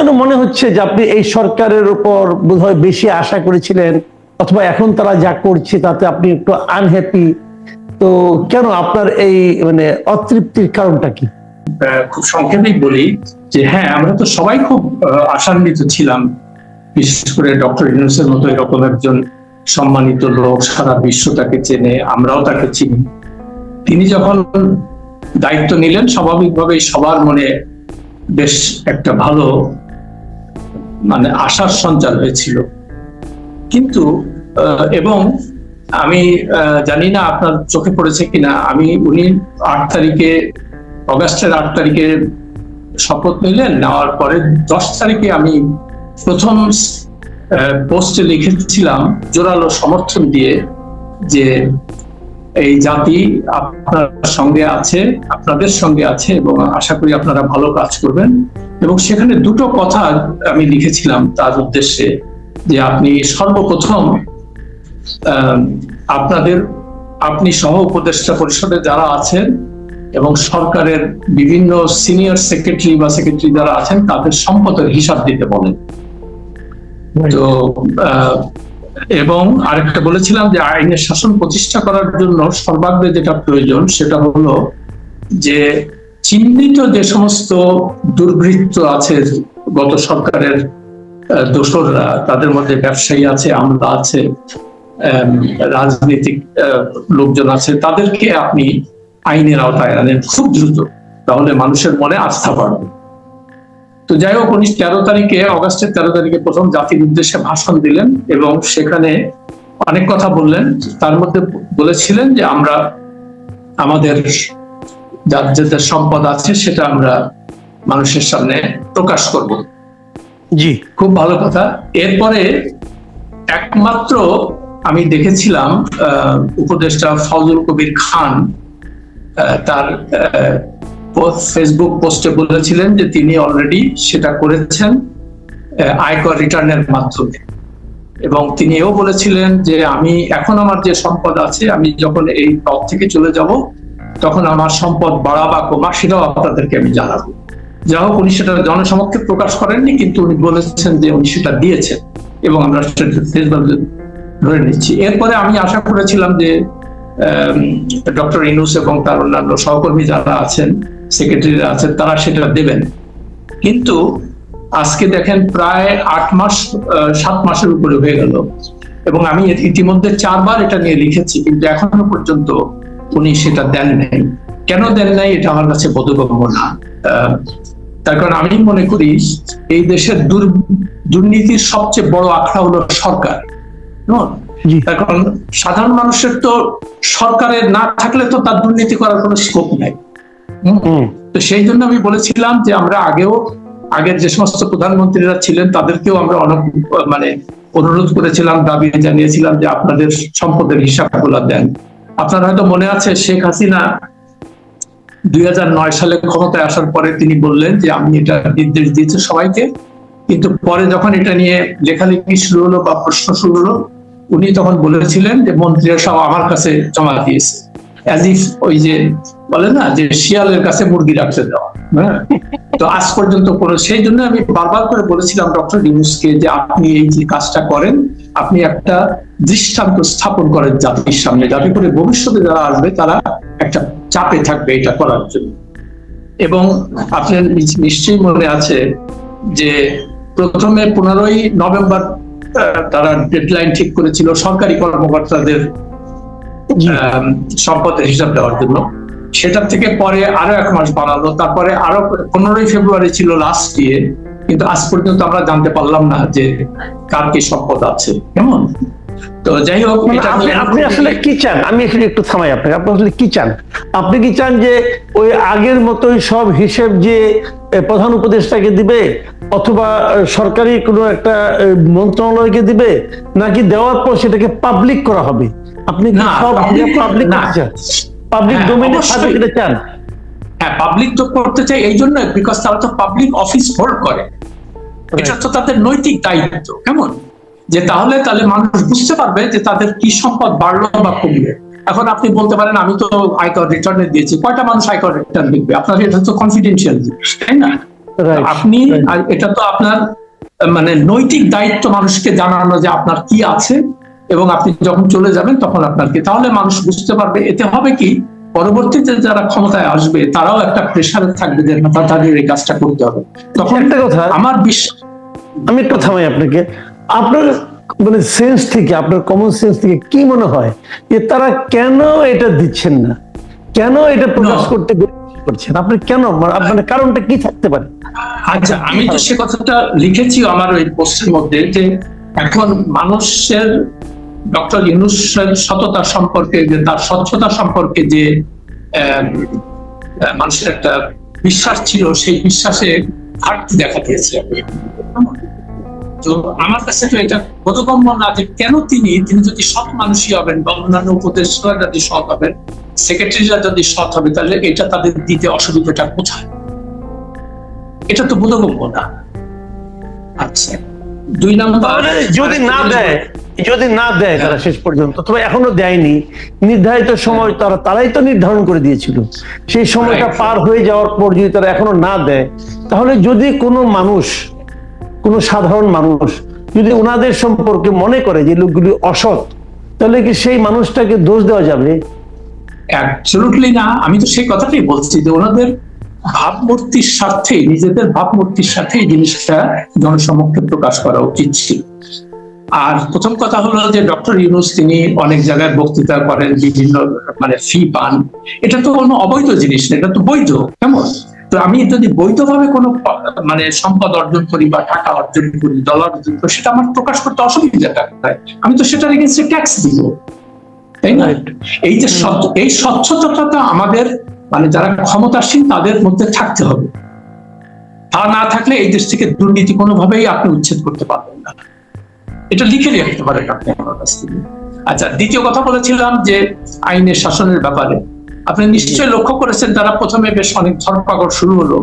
যেন মনে হচ্ছে যে আপনি এই সরকারের উপর বোধহয় বেশি আশা করেছিলেন? অথবা এখন তারা যা করছে তাতে আপনি একটু আনহ্যাপি তো কেন আপনার এই মানে অতৃপ্তির কারণটা কি? খুব সংক্ষেপেই বলি যে হ্যাঁ আমরা তো সবাই খুব আশান্বিত ছিলাম। বিশেষ করে ডক্টর ইউনুসের মতো এরকম একজন সম্মানিত লোক সারা বিশ্ব তাকে চেনে, আমরাও তাকে চিনি। তিনি যখন দায়িত্ব নিলেন, স্বাভাবিকভাবেই সবার মনে বেশ একটা ভালো মানে আশার সঞ্চার হয়েছিল। কিন্তু এবং আমি জানি না আপনার চোখে পড়েছে কিনা, আমি উনি আট তারিখে, অগাস্টের আট তারিখে শপথ নিলেন, নেওয়ার পরে দশ তারিখে আমি প্রথম পোস্টে লিখেছিলাম জোরালো সমর্থন দিয়ে যে এই জাতি আপনার সঙ্গে আছে, আপনাদের সঙ্গে আছে এবং আশা করি আপনারা ভালো কাজ করবেন। এবং সেখানে দুটো কথা আমি লিখেছিলাম তার উদ্দেশ্যে যে আপনি সর্বপ্রথম আপনাদের আপনি সহ উপদেষ্টা পরিষদে যারা আছেন এবং সরকারের বিভিন্ন সিনিয়র সেক্রেটারি বা সেক্রেটারি যারা আছেন তাদের সম্পদের হিসাব দিতে বলেন। তো এবং আরেকটা বলেছিলাম যে আইনের শাসন প্রতিষ্ঠা করার জন্য সর্বাগ্রে যেটা প্রয়োজন সেটা হলো যে চিহ্নিত যে সমস্ত দুর্বৃত্ত আছে গত সরকারের দোসররা, তাদের মধ্যে ব্যবসায়ী আছে, আমলা আছে রাজনৈতিক লোকজন আছে, তাদেরকে আপনি আইনের আওতায় আনেন খুব দ্রুত, তাহলে মানুষের মনে আস্থা বাড়বে। তো যাই হোক উনি তেরো তারিখে, অগাস্টের তেরো তারিখে প্রথম জাতির উদ্দেশ্যে ভাষণ দিলেন এবং সেখানে অনেক কথা বললেন। তার মধ্যে বলেছিলেন যে আমরা আমাদের যার যাদের সম্পদ আছে সেটা আমরা মানুষের সামনে প্রকাশ করব। জি। খুব ভালো কথা। এরপরে একমাত্র আমি দেখেছিলাম উপদেষ্টা ফজল কবির খান তার ফেসবুক পোস্টে বলেছিলেন যে তিনি অলরেডি সেটা করেছেন আয়কর রিটার্নের মাধ্যমে। এবং তিনি এও বলেছিলেন যে আমি এখন আমার যে সম্পদ আছে আমি যখন এই পদ থেকে চলে যাব তখন আমার সম্পদ বাড়া বা কমা সেটাও আপনাদেরকে আমি জানাব। যা হোক, উনি সেটা জনসমক্ষে প্রকাশ করেননি, কিন্তু উনি বলেছেন যে উনি সেটা দিয়েছেন এবং আমরা সেটা ধরে নিচ্ছি। এরপরে আমি আশা করেছিলাম যে ডক্টর ইনুস এবং তার অন্যান্য সহকর্মী যারা আছেন, সেক্রেটারিরা আছেন, তারা সেটা দেবেন। কিন্তু আজকে দেখেন প্রায় আট মাস সাত মাসের উপরে হয়ে গেল। এবং আমি ইতিমধ্যে চারবার এটা নিয়ে লিখেছি, কিন্তু এখনও পর্যন্ত উনি সেটা দেন নাই। কেন দেন নাই এটা আমার কাছে বোধগম্য না। তার কারণ আমি মনে করি এই দেশের দুর্নীতির সবচেয়ে বড় আখড়া হলো সরকার। তার কারণ সাধারণ মানুষের তো সরকারের না থাকলে তো তার দুর্নীতি করার কোনো স্কোপ নাই। তো সেই জন্য আমি বলেছিলাম যে আমরা আগেও আগের যে সমস্ত প্রধানমন্ত্রীরা ছিলেন তাদেরকেও আমরা অনেক মানে অনুরোধ করেছিলাম দাবি জানিয়েছিলাম যে আপনাদের সম্পদের হিসাবগুলো দেন। আপনার হয়তো মনে আছে, শেখ হাসিনা দুই সালে ক্ষমতায় আসার পরে তিনি বললেন যে, আমি এটা নির্দেশ দিয়েছি সবাইকে। কিন্তু পরে যখন এটা নিয়ে লেখালেখি শুরু হলো বা প্রশ্ন শুরু হলো, উনি তখন বলেছিলেন যে, মন্ত্রীরা সব আমার কাছে জমা দিয়েছে। ওই যে বলে না, যে শিয়ালের কাছে মুরগি রাখতে দেওয়া হ্যাঁ? তো আজ পর্যন্ত কোনো, সেই জন্য আমি বারবার করে বলেছিলাম ডক্টর যে, আপনি এই যে কাজটা করেন, আপনি একটা দৃষ্টান্ত স্থাপন করেন জাতির সামনে। যাতে করে ভবিষ্যতে যারা আসবে তারা একটা চাপে থাকবে এটা করার জন্য। এবং আপনার নিশ্চয়ই মনে আছে যে প্রথমে পনেরোই নভেম্বর তারা ডেডলাইন ঠিক করেছিল সরকারি কর্মকর্তাদের সম্পদের হিসাব দেওয়ার জন্য। সেটার থেকে পরে আরও এক মাস বাড়ালো। তারপরে আরও পনেরোই ফেব্রুয়ারি ছিল লাস্ট ইয়ে কিন্তু আজ পর্যন্ত আমরা জানতে পারলাম না যে কার কি সম্পদ আছে। কেমন? তো যাই হোক মানে আপনি আপনি আসলে কি চান? আমি এখানে একটু থামাই আপনাকে। আপনি আসলে কি চান? আপনি কি চান যে ওই আগের মতোই সব হিসেব যে প্রধান উপদেষ্টাকে দিবে অথবা সরকারি কোনো একটা মন্ত্রণালয়কে দিবে নাকি দেওয়ার পর সেটাকে পাবলিক করা হবে? আপনি কি সব পাবলিক চান? পাবলিক থাকবে এটা চান? হ্যাঁ পাবলিক তো করতে চাই এই জন্য বিকজ তারা তো পাবলিক অফিস হোল্ড করে। এটা তো তাদের নৈতিক দায়িত্ব কেমন? যে তাহলে তাহলে মানুষ বুঝতে পারবে যে তাদের কি সম্পদ বাড়লো বা কমবে এখন আপনি বলতে পারেন আমি তো আয়কর রিটার্নে দিয়েছি কয়টা মানুষ আয়কর রিটার্ন লিখবে আপনার এটা তো কনফিডেন্সিয়াল তাই না? আপনি এটা তো আপনার মানে নৈতিক দায়িত্ব মানুষকে জানানো যে আপনার কি আছে এবং আপনি যখন চলে যাবেন তখন আপনার কি তাহলে মানুষ বুঝতে পারবে এতে হবে কি পরবর্তীতে যারা ক্ষমতায় আসবে তারাও একটা প্রেশারে থাকবে যে তাদের এই কাজটা করতে হবে। তখন একটা কথা আমার বিশ্বাস আমি একটু থামাই আপনাকে। আপনার মানে সেন্স থেকে আপনার কমন সেন্স থেকে কি মনে হয় যে তারা কেন এটা দিচ্ছেন না? কেন এটা প্রকাশ করতে করছেন? আপনি কেন? মানে আপনার কারণটা কি থাকতে পারে? আচ্ছা আমি তো সে কথাটা লিখেছি আমার ওই পোস্টের মধ্যে যে এখন মানুষের ডক্টর ইউনুসের সততা সম্পর্কে যে তার স্বচ্ছতা সম্পর্কে যে মানুষের একটা বিশ্বাস ছিল সেই বিশ্বাসে ঘাটতি দেখা দিয়েছে। তো আমার কাছে তো এটা বোধগম্য না যে কেন তিনি তিনি যদি সৎ মানুষই হবেন বা অন্যান্য উপদেষ্টা যদি সৎ হবেন সেক্রেটারিরা যদি সৎ হবে তাহলে এটা তাদের দিতে অসুবিধাটা কোথায়? এটা তো বোধগম্য না। আচ্ছা দুই নম্বর যদি না দেয় যদি না দেয় তারা শেষ পর্যন্ত তবে এখনও দেয়নি। নির্ধারিত সময় তারা তারাই তো নির্ধারণ করে দিয়েছিল। সেই সময়টা পার হয়ে যাওয়ার পর যদি তারা এখনও না দেয় তাহলে যদি কোনো মানুষ কোনো সাধারণ মানুষ যদি ওনাদের সম্পর্কে মনে করে যে লোকগুলি অসৎ, তাহলে কি সেই মানুষটাকে দোষ দেওয়া যাবে? না। আমি তো সেই কথাটাই বলছি যে ওনাদের ভাবমূর্তির স্বার্থে নিজেদের ভাবমূর্তির সাথে এই জিনিসটা জনসমক্ষে প্রকাশ করা উচিত ছিল। আর প্রথম কথা হলো যে ডক্টর ইউনুস তিনি অনেক জায়গায় বক্তৃতা করেন, বিভিন্ন মানে ফি পান। এটা তো কোনো অবৈধ জিনিস না, এটা তো বৈধ। কেমন? তো আমি যদি বৈধভাবে কোনো মানে সম্পদ অর্জন করি বা টাকা অর্জন করি ডলার অর্জন করি সেটা আমার প্রকাশ করতে অসুবিধাটা কোথায় আমি তো সেটার এগেন্সে ট্যাক্স দিব। তাই না? এই যে এই স্বচ্ছতাটা আমাদের মানে যারা ক্ষমতাসীন তাদের মধ্যে থাকতে হবে। তা না থাকলে এই দেশ থেকে দুর্নীতি কোনোভাবেই আপনি উচ্ছেদ করতে পারবেন না। এটা লিখে রাখতে পারেন আপনি আমার কাছ থেকে। আচ্ছা দ্বিতীয় কথা বলেছিলাম যে আইনের শাসনের ব্যাপারে। আপনি নিশ্চয়ই লক্ষ্য করেছেন তারা প্রথমে বেশ অনেক ধরপাকড় শুরু হলো।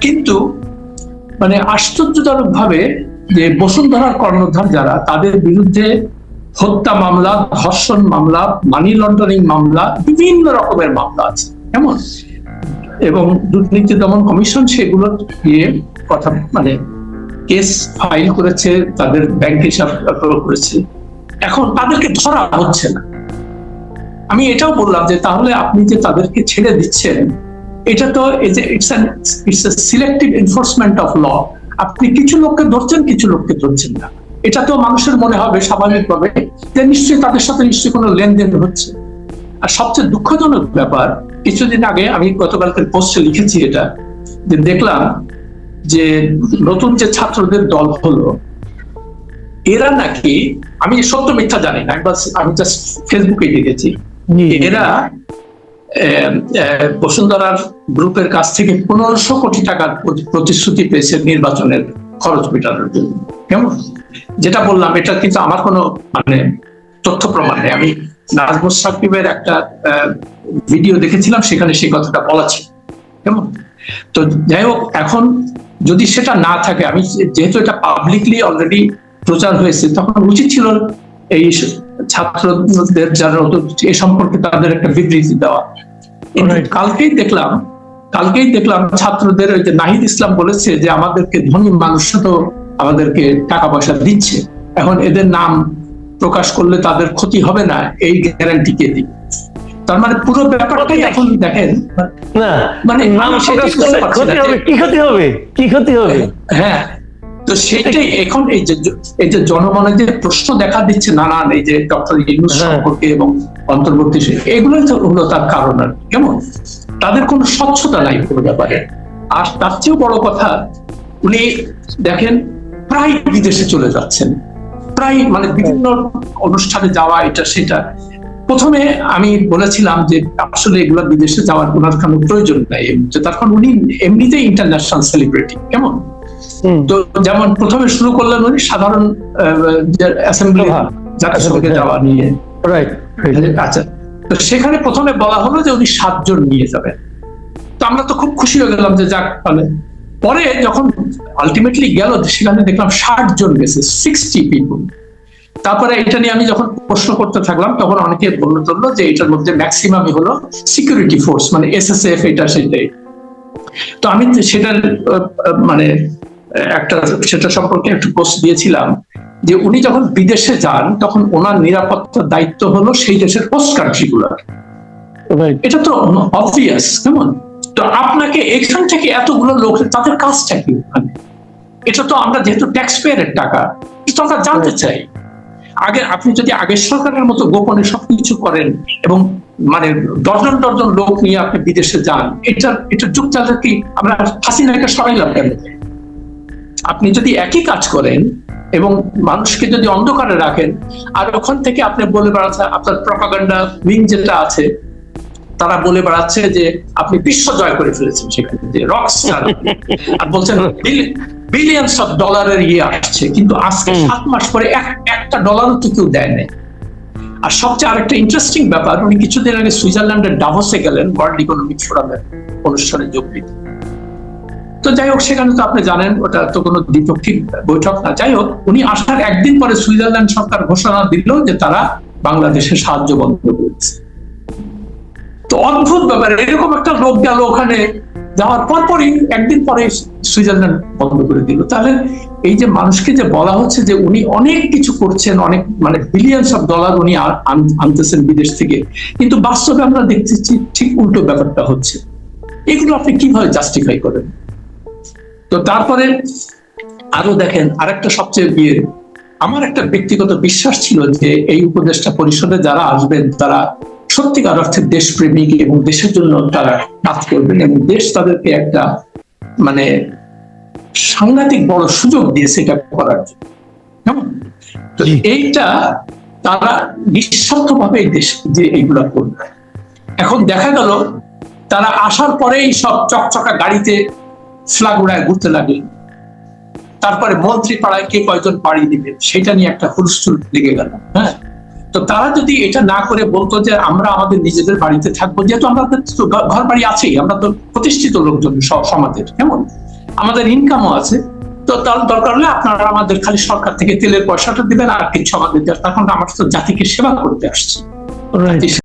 কিন্তু মানে আশ্চর্যজনক ভাবে যে বসুন্ধরার কর্ণধার যারা তাদের বিরুদ্ধে হত্যা মামলা ধর্ষণ মামলা মানি লন্ডারিং মামলা বিভিন্ন রকমের মামলা আছে। কেমন? এবং দুর্নীতি দমন কমিশন সেগুলো নিয়ে কথা মানে কেস ফাইল করেছে তাদের ব্যাংক হিসাব করেছে। এখন তাদেরকে ধরা হচ্ছে না। আমি এটাও বললাম যে তাহলে আপনি যে তাদেরকে ছেড়ে দিচ্ছেন, এটা তো সিলেক্টিভ এনফোর্সমেন্ট অফ ল আপনি কিছু লোককে ধরছেন, কিছু লোককে ধরছেন না এটা তো মানুষের মনে হবে স্বাভাবিকভাবে যে নিশ্চয়ই তাদের সাথে নিশ্চয়ই কোনো লেনদেন হচ্ছে আর সবচেয়ে দুঃখজনক ব্যাপার, কিছুদিন আগে আমি গতকালকের পোস্টে লিখেছি এটা, যে দেখলাম যে নতুন যে ছাত্রদের দল হলো, এরা নাকি, আমি সত্য মিথ্যা জানি না একবার আমি জাস্ট ফেসবুকে দেখেছি। এরা বসুন্ধরার গ্রুপের কাছ থেকে পনেরোশো কোটি টাকার প্রতি- প্রতিশ্রুতি পেয়েছে নির্বাচনের খরচ মেটানোর জন্য। কেমন? যেটা বললাম, এটা কিন্তু আমার কোনো মানে তথ্য প্রমাণ নেই। আমি নাজমুস সাকিবের একটা ভিডিও দেখেছিলাম, সেখানে সেই কথাটা বলা ছিল। কেমন? তো যাই হোক, এখন যদি সেটা না থাকে, আমি যেহেতু এটা পাবলিকলি অলরেডি প্রচার হয়েছে, তখন উচিত ছিল এই ছাত্রদের যারা এ সম্পর্কে তাদের একটা বিবৃতি দেওয়া। কালকেই দেখলাম কালকেই দেখলাম ছাত্রদের ওই যে নাহিদ ইসলাম বলেছে যে আমাদেরকে ধনী মানুষ তো আমাদেরকে টাকা পয়সা দিচ্ছে। এখন এদের নাম প্রকাশ করলে তাদের ক্ষতি হবে না এই গ্যারান্টি কে দিবে। তার মানে পুরো ব্যাপারটাই এখন দেখেন না মানে কি ক্ষতি হবে? কি ক্ষতি হবে? হ্যাঁ তো সেটাই এখন এই যে এই যে জনমনে যে প্রশ্ন দেখা দিচ্ছে নানান এই যে ডক্টর ইউনুস হ্যাঁ। সম্পর্কে এবং অন্তর্বর্তী এগুলোই তো হলো তার কারণ আর কেমন? তাদের কোনো স্বচ্ছতা নাই কোনো ব্যাপারে। আর তার চেয়েও বড় কথা উনি দেখেন প্রায় বিদেশে চলে যাচ্ছেন। প্রায় মানে বিভিন্ন অনুষ্ঠানে যাওয়া এটা সেটা। প্রথমে আমি বলেছিলাম যে আসলে এগুলো বিদেশে যাওয়ার ওনার কোনো প্রয়োজন নাই। তার কারণ উনি এমনিতেই ইন্টারন্যাশনাল সেলিব্রিটি কেমন। তো যেমন প্রথমে শুরু করলেন উনি সাধারণ অ্যাসেম্বলি সভা। জাতিসংঘে যাওয়া নিয়ে। আচ্ছা তো সেখানে প্রথমে বলা হলো যে উনি সাতজন নিয়ে যাবেন। তো আমরা তো খুব খুশি হয়ে গেলাম যে যাক তাহলে। পরে যখন আলটিমেটলি গেল সেখানে দেখলাম ষাট জন গেছে সিক্সটি পিপুল তারপরে এটা নিয়ে আমি যখন প্রশ্ন করতে থাকলাম তখন অনেকে বলল টললো যে এটার মধ্যে ম্যাক্সিমামই হলো সিকিউরিটি ফোর্স মানে এসএসএফ এটা সেটাই। তো আমি সেটার মানে একটা সেটা সম্পর্কে একটু পোস্ট দিয়েছিলাম যে উনি যখন বিদেশে যান তখন ওনার নিরাপত্তার দায়িত্ব হলো সেই দেশের পোস্ট কান্ট্রিগুলোর রাইট এটা তো অবভিয়াস কেমন? তো আপনাকে এখান থেকে এতগুলো লোক তাদের কাজটা কি ওখানে? এটা তো আমরা যেহেতু ট্যাক্স পেয়ারের টাকা এটা আমরা জানতে চাই। আগে আপনি যদি আগের সরকারের মতো গোপনে সবকিছু করেন এবং মানে ডজন ডজন লোক নিয়ে আপনি বিদেশে যান এটা এটা যুগ কি আমরা হাসিনাকে সরাইলাম কেন? আপনি যদি একই কাজ করেন এবং মানুষকে যদি অন্ধকারে রাখেন আর ওখান থেকে আপনি বলে বেড়াচ্ছেন আপনার প্রপাগান্ডা উইং যেটা আছে তারা বলে বেড়াচ্ছে যে আপনি বিশ্ব জয় করে ফেলেছেন সেখানে যে রক আর বলছেন বিলিয়নস অফ ডলারের ইয়ে আসছে। কিন্তু আজকে সাত মাস পরে এক একটা ডলারও তো কেউ দেয় নাই। আর সবচেয়ে আরেকটা ইন্টারেস্টিং ব্যাপার উনি কিছুদিন আগে সুইজারল্যান্ডের ডাভোসে গেলেন ওয়ার্ল্ড ইকোনমিক ফোরামের অনুষ্ঠানে যোগ দিতে। তো যাই হোক, সেখানে তো আপনি জানেন, ওটা তো কোনো দ্বিপক্ষিক বৈঠক না। যাই হোক, উনি আসার একদিন পরে সুইজারল্যান্ড সরকার ঘোষণা দিল যে তারা বাংলাদেশের সাহায্য বন্ধ করেছে তো অদ্ভুত ব্যাপার, এরকম একটা লোক গেল ওখানে, যাওয়ার পরপরই একদিন পরে সুইজারল্যান্ড বন্ধ করে দিল। তাহলে এই যে মানুষকে যে বলা হচ্ছে যে উনি অনেক কিছু করছেন, অনেক মানে বিলিয়নস অফ ডলার উনি আনতেছেন বিদেশ থেকে, কিন্তু বাস্তবে আমরা দেখতেছি ঠিক উল্টো ব্যাপারটা হচ্ছে। এগুলো আপনি কীভাবে জাস্টিফাই করেন? তো তারপরে আরও দেখেন আরেকটা সবচেয়ে বিয়ে আমার একটা ব্যক্তিগত বিশ্বাস ছিল যে এই উপদেষ্টা পরিষদে যারা আসবেন তারা সত্যিকার অর্থে দেশপ্রেমিক এবং দেশের জন্য তারা কাজ করবেন এবং দেশ তাদেরকে একটা মানে সাংঘাতিক বড় সুযোগ দিয়েছে এটা করার জন্য। তো এইটা তারা নিঃস্বার্থ ভাবে দেশ যে এইগুলা করবে। এখন দেখা গেল তারা আসার পরেই সব চকচকা গাড়িতে ফ্ল্যাগ উড়ায় ঘুরতে লাগলেন তারপরে মন্ত্রী পাড়ায় কে কয়জন পাড়ি দিবেন সেটা নিয়ে একটা হুলস্থুল লেগে গেল হ্যাঁ? তো তারা যদি এটা না করে বলতো যে আমরা আমাদের নিজেদের বাড়িতে থাকব, যেহেতু আমাদের ঘর বাড়ি আছেই, আমরা তো প্রতিষ্ঠিত লোকজন সমাজের, কেমন? আমাদের ইনকামও আছে, তো তার দরকার হলে আপনারা আমাদের খালি সরকার থেকে তেলের পয়সাটা দিবেন আর কিছু আমাদের তখন আমরা তো জাতিকে সেবা করতে আসছি।